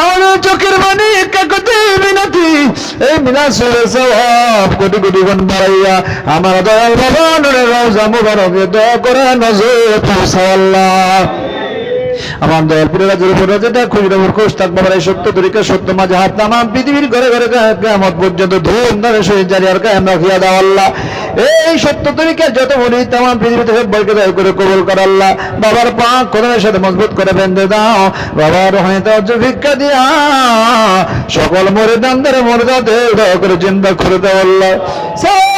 আমাদের চোখের মানি কাকতে মিনতি। এই মিনা সুরে সওয়াব কোটি কোটি গুণ বাড়াইয়া আমার দয়াল বাবা নুরে রওজা মুবারকে দয়া করে নজর পৌঁছাল্লাহ আমার দয়ালপুরের রাজ্যের উপর যেটা খুচরা খোঁজ থাকবে আমার এই সত্য তরিকা, সত্য মাঝে হাত নামাম পৃথিবীর ঘরে ঘরে কেমন পর্যন্ত ধুমধামে শহীদ জারি আর কায়াম রাখিয়া দাও আল্লাহ। এই সত্য তরিকে যত বলি, তেমন পৃথিবীতে সব বইকে দয়া করে, কবল কর আল্লাহ। বাবার পা কোরআনের সাথে মজবুত করে বেঁধে দাও। বাবার হয়তো ভিক্ষা দিয়া। সকল মরে দানদের মর্যাদে দয়া করে জিন্দা করে দাও আল্লাহ।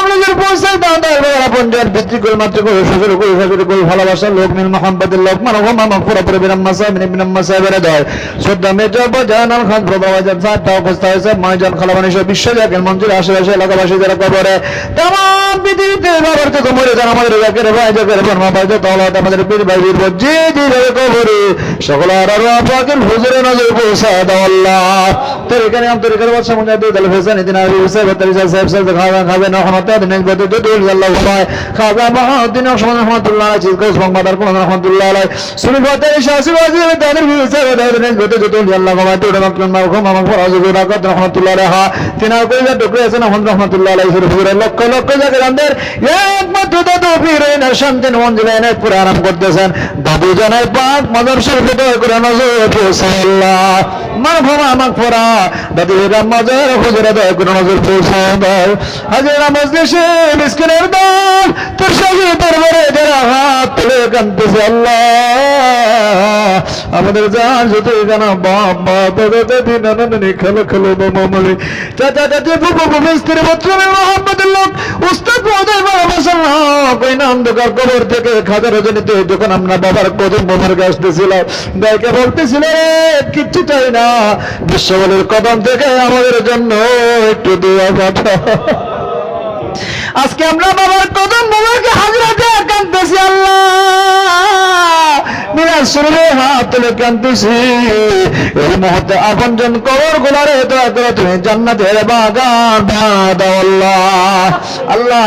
সব নিজের দাও দাও আপন যার করে মাত্র করে শ্বশুর করে শ্বশুর করে ভালোবাসা, লোক মিল মোহাম্মদের লোক, মানব মামা পুরো পুরো বিরাম মাসা বিরাম মাসা বেড়ে দেয়। শ্রদ্ধা মেজর বাজান আল খান, প্রভা বাজার সাতটা অবস্থা হয়েছে ময়জান খালাবানি সহ বিশ্ব জাকের মঞ্জুর আশেপাশে এলাকাবাসী যারা কবরে তাম পৃথিবীতে বাবার থেকে মরে যান, আমাদের জাকের ভাই জাকের বর্মা ভাই যত আল্লাহ আমাদের পীর ভাই, বীর যে যেভাবে কবরে খাবে না হনতে তাদের বদে দুদুল আল্লাহ হুমায় তোর মাকলুন মারহুম আমা ফরাজ রাকাত রহমাতুল্লাহ আলাইহা তিনার কইলা টুকরে আছে না রহমাতুল্লাহ আলাইহি হুজুরের লক্ষ লক্ষ জায়গার একমাত্র দাদু পীরের শান্তির মঞ্জিলে এনে আরাম করতেছেন দাদু জানার পাক মাদার শরীফ করে নজর পৌঁছাল্লাহ মারহামা মাগফিরা দাদু রাম মাজার হুজুরে দয়া করে নজর পৌঁছায় দাও হাজিরা মজলিসে মিসকিনের দল। তোর সাথে দরবারে যারা হাত তুলে কান্দতেছে আল্লাহ। আমাদের যার যত জানা, বাপ, মা, দাদা, দাদি, নানা, নানি, খেলো খেলো মামা মামি চাচা, চাচি ফুপু ফুপু স্ত্রী, পুত্র মোহাম্মদের লোক, উস্তাদ, মহোদয় বাবা সাল্লাহ কই না অন্ধকার কবর থেকে খাজা রজনীতে যখন আমরা বাবার কদম বোমার আসতেছিলাম গায়কে বলতেছিল কিচ্ছু চাই না, বিশ্ববলের কদম থেকে আমাদের জন্য একটু দোয়া পাঠা আজকে আমরা বাবার কদম বাবাকে হাজরাতে কাঁদতেছি আল্লাহ। হাত তুলে কাঁদতেছি। এই মুহূর্তে আপনজন কবর গোলারে দয়া করে তুমি জান্নাতের বাগান দাও আল্লাহ। আল্লাহ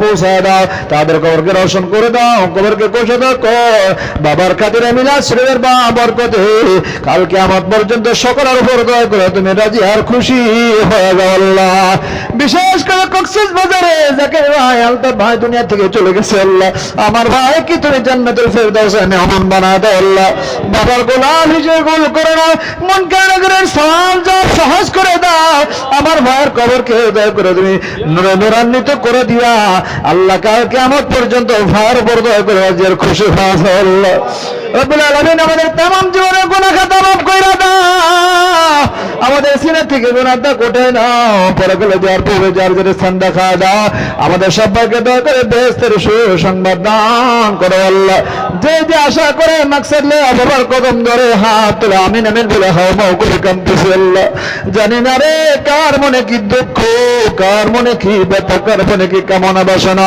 পৌঁছায় দাও। তাদের কবরকে রোশন করে দাও, কবরকে কোষদ কর। বাবার খাতিরে মিলাদ শরীফের বা বরকতে কালকে আমার পর্যন্ত সকলের উপর দয়া করে তুমি রাজি আর খুশি হয়ে যাও আল্লাহ। বিশেষ করে কক্সেস বাজারে, যাকে ভাই আলতার ভাই দুনিয়া থেকে চলে গেছে আল্লাহ। আমার ভাই কি তুমি জান্নাতুল ফেরদাউসে এমন বানা দেয় আল্লাহ। বাবার গোলাম হিসেবে গোল করে না মন কারাগারের সাল যা সহজ করে দাও আমার ভাইয়ের কবরকে দয়া করে তুমি নুরান্বিত করে দিয়া আল্লাহ কালকে আমার পর্যন্ত ভাইয়ের উপর দয়া করে খুশি হওয়া আল্লাহ। রব্বুল আমাদের গুনাহ খাতা মাফ আমাদের থেকে কোটে পূর্বে যার আমাদের সবাইকে দয়া করে বেহেস্তের সুসংবাদ দান করো আল্লাহ। যে যে আশা করে, মাকসাদ লে বাবার কদম ধরে হাত তুলে আমিন আমিন বলে হাও মাও করে আল্লাহ। জানি না রে, কার মনে কি দুঃখ, কার মনে কি ব্যথা, কার মনে কি কামনা বাসনা।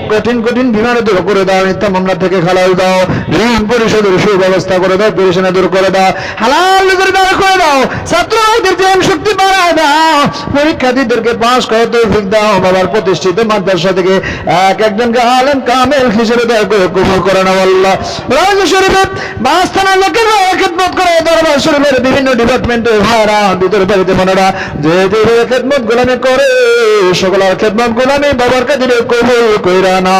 কঠিন কঠিন বিমানে দূর করে দাও নিত্য মামলা থেকে খালাল দাও, ঋণ পরিশোধের সুব্যবস্থা করে দাও, পেরেশানে দূর করে দাও, হালাল করে দাও করে দাও ছাত্রদের শক্তি বাড়ায় দাও, পরীক্ষার্থীদেরকে পাশ করে তৌফিক দাও, বাবার প্রতিষ্ঠিত মাদ্রাসা থেকে এক একজনকে আলেম কামেল হিসেবে দয়া করে কবুল করে নাও আল্লাহ। রাজ শরীফের বাস্তানা লোকের খেদমত করে, দরবার শরীফের বিভিন্ন ডিপার্টমেন্টে ভাড়া ভিতরে বাড়িতে মনেরা যে যেভাবে খেদমত গোলামি করে, সকলের খেদমত গোলামি বাবার কাছে কবুল কইরা না।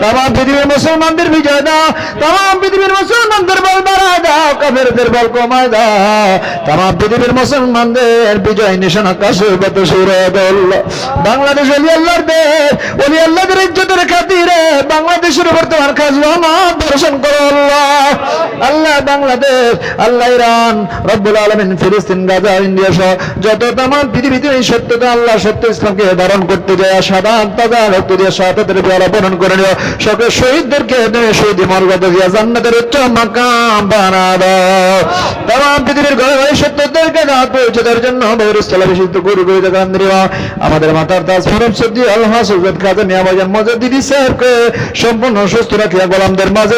তামাম পৃথিবীর মুসলমানদের বিজয় দাও তামাম পৃথিবীর মুসলমানদের বল বাড়ায় দাও, কাফেরদের বল কমায় দাও। তামাম পৃথিবীর মুসলমানদের বিজয় নিশানা আকাশে বাতাসে সুরে দাও আল্লাহ বাংলাদেশ অলি আল্লাহর দেশ অলি আল্লাহদের ইজ্জতের খাতিরে বাংলাদেশের বর্তমান খাজনা দর্শন করো আল্লাহ। আল্লাহ বাংলাদেশ, আল্লাহ ইরান, রব্বুল আলমিন, ফিলিস্তিন, গাজা, ইন্ডিয়া সহ যত তাম পৃথিবীতে এই সত্যতা, আল্লাহ সত্য ইসলামকে ধারণ করতে যায় সাদা তাজা রক্ত দিয়ে সাদাতের পেয়ারা বরণ করে নিও। সকল শহীদদেরকে তুমি শহীদ মর্যাদা দিয়া জান্নাতের উচ্চ মাকাম বানা দাও তাম পৃথিবীর ঘরে ঘরে সত্যদেরকে না পৌঁছে দেওয়ার জন্য বহিরস্থলে বিশুদ্ধ গুরু গুরু দেখান আমাদের মাতার দাস ফরম সদ্দি, আল্লাহ সুজত খাজা নিয়ামজান মজাদিদি সাহেবকে সম্পূর্ণ সুস্থ রাখিয়া গোলামদের মাঝে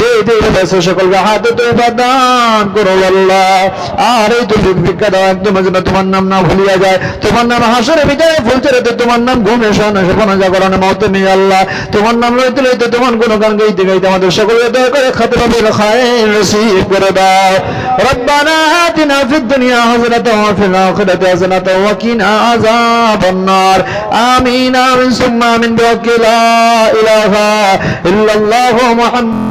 যে আছে সকলকে হাতে তো দান করো আল্লাহ। আর এই তুমি ভিক্ষা দাও একদম তোমার নাম না ভুলিয়া যায়। তোমার নাম হাসরে বিচারে ফুলচেরাতে তোমার নাম ঘুমে শোনা শোনা জাগরণে মত নেই আল্লাহ। তোমার নাম লইতে লইতে তোমার কোনো গান গাইতে গাইতে আমাদের সকলকে দয়া করে খাতে পাবে খায় নসিব করে দাও। ফিদ দুনিয়া হাসানাতাও ওয়া ফিল আখিরাতি হাসানাতাও ওয়া কিনা আযাবান নার আমিন আমিন, সুম্মা আমিন, বিওয়াক্কি লা ইলাহা ইল্লাল্লাহু মুহাম্মাদ